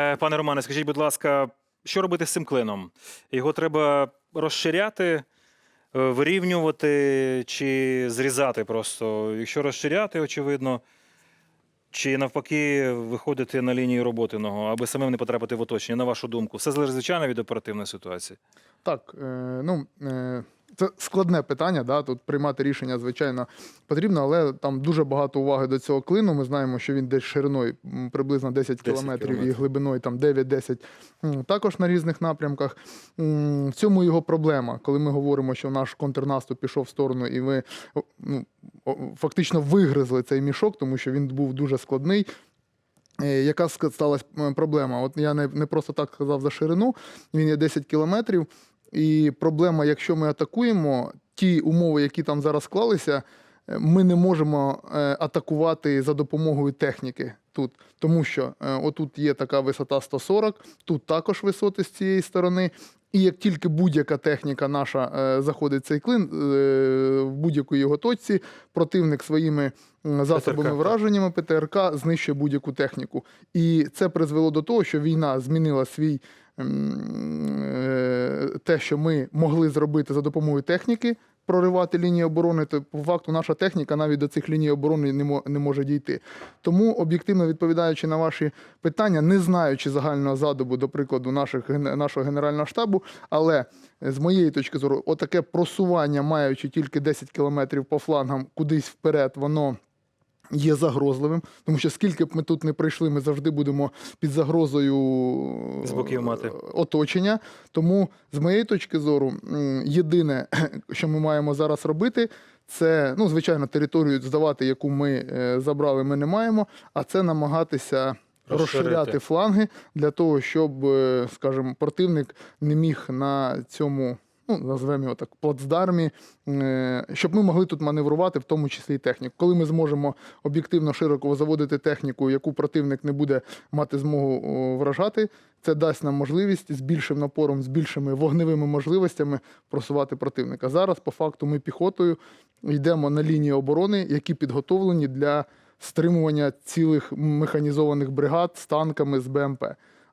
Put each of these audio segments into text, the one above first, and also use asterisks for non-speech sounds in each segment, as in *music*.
Е, Пане Романе, скажіть, будь ласка, що робити з цим клином? Його треба розширяти, е, вирівнювати чи зрізати просто? Якщо розширяти, очевидно, чи навпаки виходити на лінію роботиного, аби самим не потрапити в оточення, на вашу думку? Все звичайно, від оперативної ситуації. Так, е, ну е, це складне питання. Да? Тут приймати рішення, звичайно, потрібно, але там дуже багато уваги до цього клину. Ми знаємо, що він десь шириною приблизно 10 кілометрів і глибиною там 9-10 також на різних напрямках. В цьому його проблема, коли ми говоримо, що наш контрнаступ пішов в сторону, і ми ну, фактично вигризли цей мішок, тому що він був дуже складний. Е, Яка сталася проблема? От я не, не просто так сказав за ширину, він є 10 кілометрів. І проблема, якщо ми атакуємо, ті умови, які там зараз склалися, ми не можемо е, атакувати за допомогою техніки тут. Тому що е, отут є така висота 140, тут також висоти з цієї сторони. І як тільки будь-яка техніка наша е, заходить в цей клин в будь-якій його точці, противник своїми засобами так. враженнями ПТРК знищує будь-яку техніку. І це призвело до того, що війна змінила свій те, що ми могли зробити за допомогою техніки. Проривати лінії оборони, то по факту наша техніка навіть до цих ліній оборони не, може дійти. Тому, об'єктивно відповідаючи на ваші питання, не знаючи загального задобу, до прикладу, наших, нашого генерального штабу, але е, з моєї точки зору, отаке просування, маючи тільки 10 кілометрів по флангам кудись вперед, воно є загрозливим, тому що скільки б ми тут не прийшли, ми завжди будемо під загрозою З боків мати. е, оточення. Тому, з моєї точки зору, єдине, *clears throat* що ми маємо зараз робити, це, ну, звичайно, територію здавати, яку ми е, забрали, ми не маємо, а це намагатися. Розширити. Розширяти фланги для того, щоб, е, скажімо, противник не міг на цьому, ну назвемо його так, плацдармі, е, щоб ми могли тут маневрувати, в тому числі і техніку. Коли ми зможемо об'єктивно широко заводити техніку, яку противник не буде мати змогу вражати, це дасть нам можливість з більшим напором, з більшими вогневими можливостями просувати противника. Зараз, по факту, ми піхотою йдемо на лінії оборони, які підготовлені для стримування цілих механізованих бригад з танками з БМП.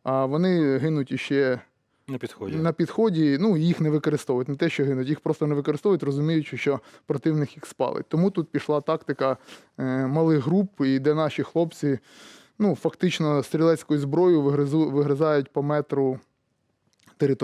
А вони гинуть іще На підході. на підході, ну їх не використовують. Не те, що гинуть, їх просто не використовують, розуміючи, що противник їх спалить. Тому тут пішла тактика е, малих груп, і де наші хлопці ну, фактично стрілецькою зброєю вигризають по метру територію.